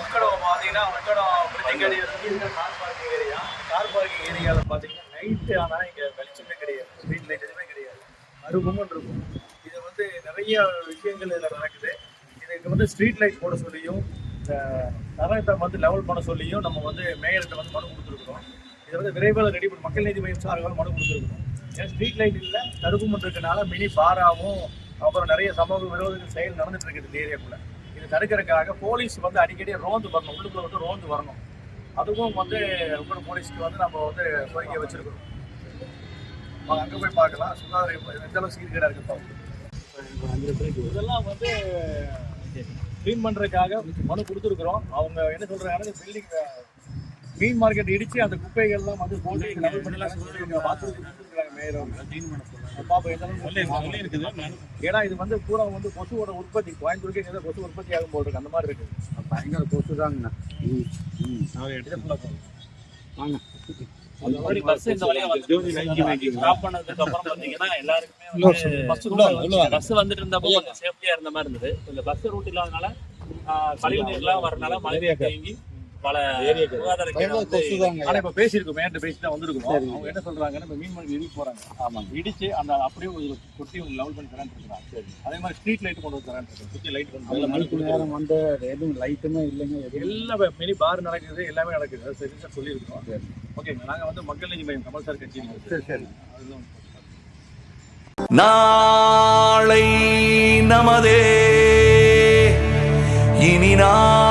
உக்கடம் பார்த்தீங்கன்னா மக்களோட bridging area car parking area car parking ஏரியாவில் பார்த்தீங்கன்னா நைட்டு ஆனால் இங்கே வெளிச்சமே கிடையாது ஸ்ட்ரீட் லைட் எதுவுமே கிடையாது அருகுமன் இருக்கும் இது வந்து நிறைய விஷயங்கள் இதில் நடக்குது இதுக்கு வந்து ஸ்ட்ரீட் லைட் போட சொல்லியும் இந்த தரத்தை வந்து லெவல் பண்ண சொல்லியும் நம்ம வந்து மேயர்கிட்ட வந்து மனு கொடுத்துருக்குறோம். இதை வந்து விரைவில் ரெடி பண்ணி மக்கள் நீதி மையம் சார்பாக மனு கொடுத்துருக்குறோம். ஸ்ட்ரீட் லைட் இல்லை. தடுப்புமன் இருக்கனால மினி பாராவும் அப்புறம் நிறைய சமூக விரோத செயல் நடந்துட்டு இருக்குது இந்த ஏரியாக்குள்ள. இது தடுக்கிறதுக்காக போலீஸ் வந்து அடிக்கடி ரோந்து வரணும். உள்ளுக்குள்ள வந்து ரோந்து வரணும். அதுவும் வந்து உங்களோட போலீஸ்க்கு வந்து நம்ம வந்து கோரிக்கை வச்சிருக்கிறோம். அங்கே போய் பார்க்கலாம். சுகாதார எந்த அளவுக்கு சீர்கேடாக இருக்கு. இதெல்லாம் வந்து க்ளீன் பண்ணுறதுக்காக மனு கொடுத்துருக்குறோம். அவங்க என்ன சொல்கிறாங்கன்னா பில்டிங் மீன் மார்க்கெட் இடிச்சு அந்த குப்பைகள்லாம் வந்து போட்டு ஏன்னா இது வந்து பூரா வந்து கொசுவோட உற்பத்தி கோயம்புத்தூருக்கே இங்க கொசு உற்பத்தி ஆகும் போல் இருக்கு. அந்த மாதிரி இருக்கு. பயங்கர கொசு தாங்கண்ணா. ஆல்ரெடி பஸ் இந்த வழியா வந்து ஸ்டாப் பண்ணதுக்கு அப்புறம் பாத்தீங்கன்னா எல்லாருக்குமே வந்து பஸ் பஸ் வந்துட்டு இருந்தப்போ கொஞ்சம் சேஃப்டியா இருந்த மாதிரி இருந்தது. இந்த பஸ் ரூட் இல்லாதனால ஆஹ், கழிவு நீர்லாம் வரனால மழை தேங்கி பல சுகாதார ஆனா இப்ப பேசியிருக்கோம் மேட்டு பேசி தான் வந்திருக்கோம் அவங்க என்ன சொல்றாங்கன்னா இப்ப மீன் மணி இடிக்க போறாங்க. ஆமாங்க. இடிச்சு அந்த அப்படியே ஒரு கொட்டி லெவல் பண்ணி தரேன் இருக்காங்க அதே மாதிரி ஸ்ட்ரீட் லைட் கொண்டு வந்து தரேன் சுத்தி லைட் கொண்டு மணிக்கு நேரம் வந்து எதுவும் லைட்டுமே இல்லைங்க எல்லா மினி பார் நடக்குது எல்லாமே நடக்குது. சரி சார். சொல்லியிருக்கோம் ஓகேங்க நாங்க வந்து மக்கள் நீதி மையம் கமல் சார் கட்சி சரி சரி. நாளை நமதே. இனி நாளை